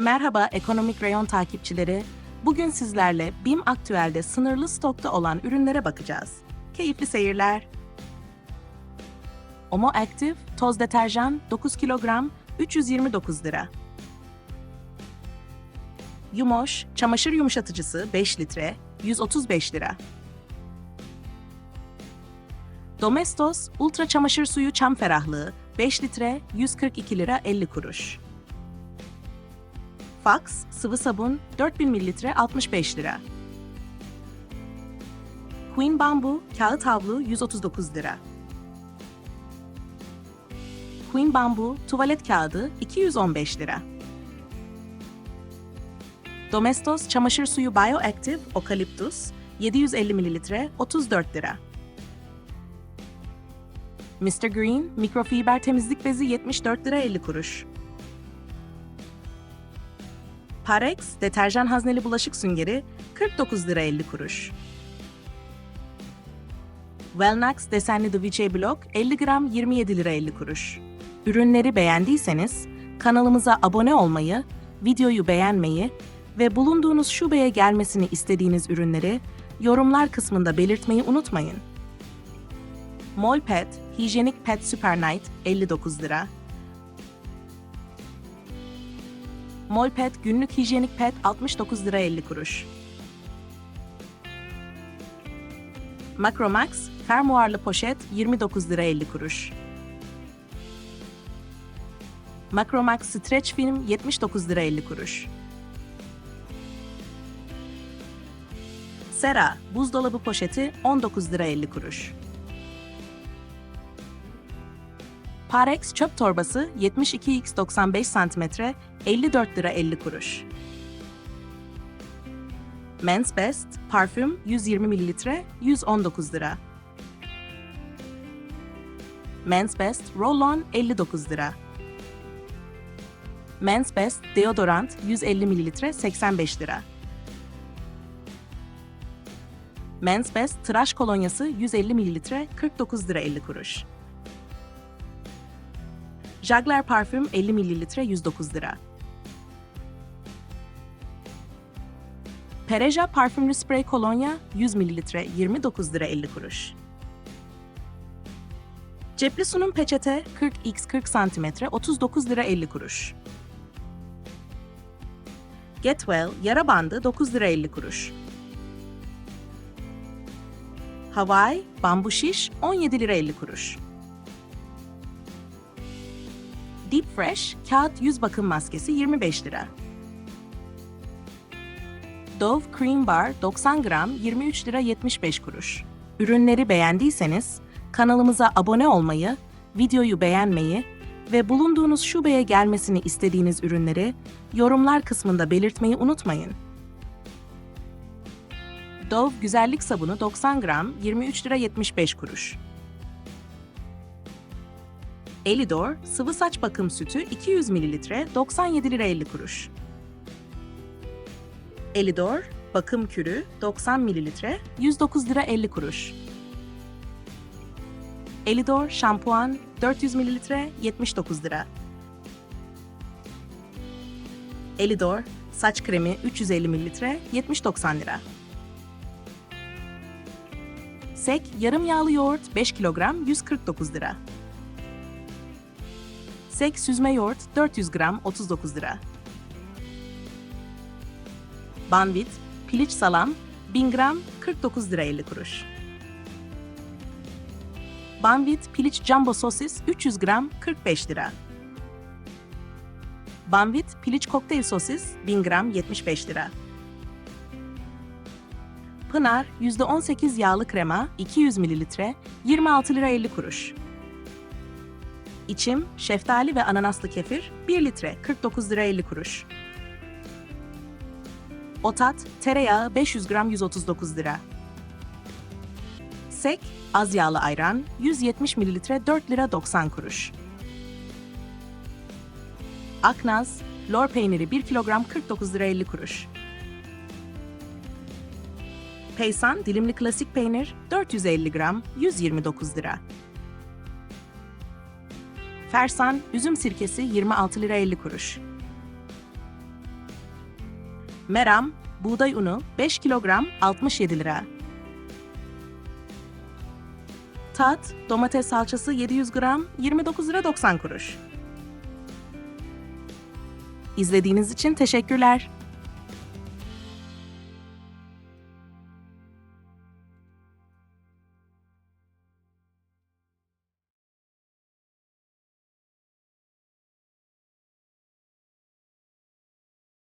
Merhaba ekonomik reyon takipçileri. Bugün sizlerle BİM Aktüel'de sınırlı stokta olan ürünlere bakacağız. Keyifli seyirler. Omo Active toz deterjan 9 kilogram 329 lira. Yumoş çamaşır yumuşatıcısı 5 litre 135 lira. Domestos ultra çamaşır suyu çam ferahlığı 5 litre 142 lira 50 kuruş. Fox sıvı sabun 4000 mililitre 65 lira. Queen Bamboo kağıt havlu 139 lira. Queen Bamboo tuvalet kağıdı 215 lira. Domestos çamaşır suyu Bioactive Okaliptus 750 mililitre 34 lira. Mr. Green mikrofiber temizlik bezi 74 lira 50 kuruş. Parex deterjan hazneli bulaşık süngeri 49 lira 50 kuruş. Wellnax desenli Davice blok 50 gram 27 lira 50 kuruş. Ürünleri beğendiyseniz kanalımıza abone olmayı, videoyu beğenmeyi ve bulunduğunuz şubeye gelmesini istediğiniz ürünleri yorumlar kısmında belirtmeyi unutmayın. Molpet Hijyenik Pet Super Night 59 lira. Molpet günlük hijyenik pet 69 lira 50 kuruş. Macromax fermuarlı poşet 29 lira 50 kuruş. Macromax Stretch Film 79 lira 50 kuruş. Sera buzdolabı poşeti 19 lira 50 kuruş. Parex çöp torbası 72x 95 cm 54 lira 50 kuruş. Men's Best parfüm 120 ml 119 lira. Men's Best Roll-On 59 lira. Men's Best deodorant 150 ml 85 lira. Men's Best tıraş kolonyası 150 ml 49 lira 50 kuruş. Jagler parfüm 50 ml 109 lira. Pereja parfümlü sprey kolonya 100 ml 29 lira 50 kuruş. Cepli sunum peçete 40x 40 cm 39 lira 50 kuruş. Getwell yara bandı 9 lira 50 kuruş. Hawaii bambu şiş 17 lira 50 kuruş. Deep Fresh kağıt yüz bakım maskesi 25 lira. Dove Cream Bar 90 gram 23 lira 75 kuruş. Ürünleri beğendiyseniz kanalımıza abone olmayı, videoyu beğenmeyi ve bulunduğunuz şubeye gelmesini istediğiniz ürünleri yorumlar kısmında belirtmeyi unutmayın. Dove güzellik sabunu 90 gram 23 lira 75 kuruş. Elidor sıvı saç bakım sütü 200 ml 97 lira 50 kuruş. Elidor bakım kürü 90 ml 109 lira 50 kuruş. Elidor şampuan 400 ml 79 lira. Elidor saç kremi 350 ml 70-90 lira. Sek yarım yağlı yoğurt 5 kilogram 149 lira. Sek süzme yoğurt 400 gram 39 lira. Banvit piliç salam 1000 gram 49 lira 50 kuruş. Banvit piliç jumbo sosis 300 gram 45 lira. Banvit piliç kokteyl sosis 1000 gram 75 lira. Pınar %18 yağlı krema 200 ml 26 lira 50 kuruş. İçim, şeftali ve ananaslı kefir 1 litre 49 lira 50 kuruş. Otat, tereyağı 500 gram 139 lira. Sek, az yağlı ayran 170 mililitre 4 lira 90 kuruş. Aknaz, lor peyniri 1 kilogram 49 lira 50 kuruş. Peysan dilimli klasik peynir 450 gram 129 lira. Fersan üzüm sirkesi 26 lira 50 kuruş. Meram, buğday unu 5 kilogram 67 lira. Tat, domates salçası 700 gram 29 lira 90 kuruş. İzlediğiniz için teşekkürler.